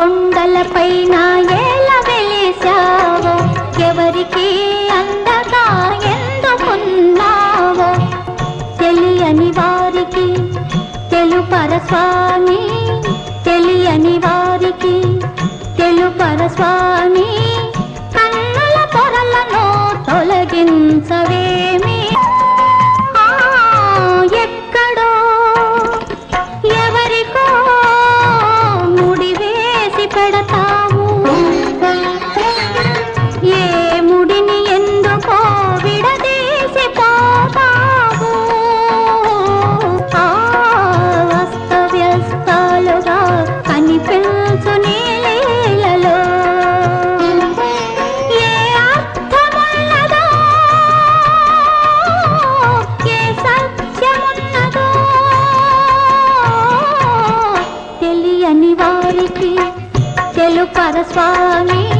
కొండలపైన ఎలా వెలిసావో ఎవరికి అందగా ఎందుకున్నావో తెలియని వారికి తెలుపర స్వామి తెలియని వారికి తెలుపర స్వామి पड़ता। తెలియని స్వామి.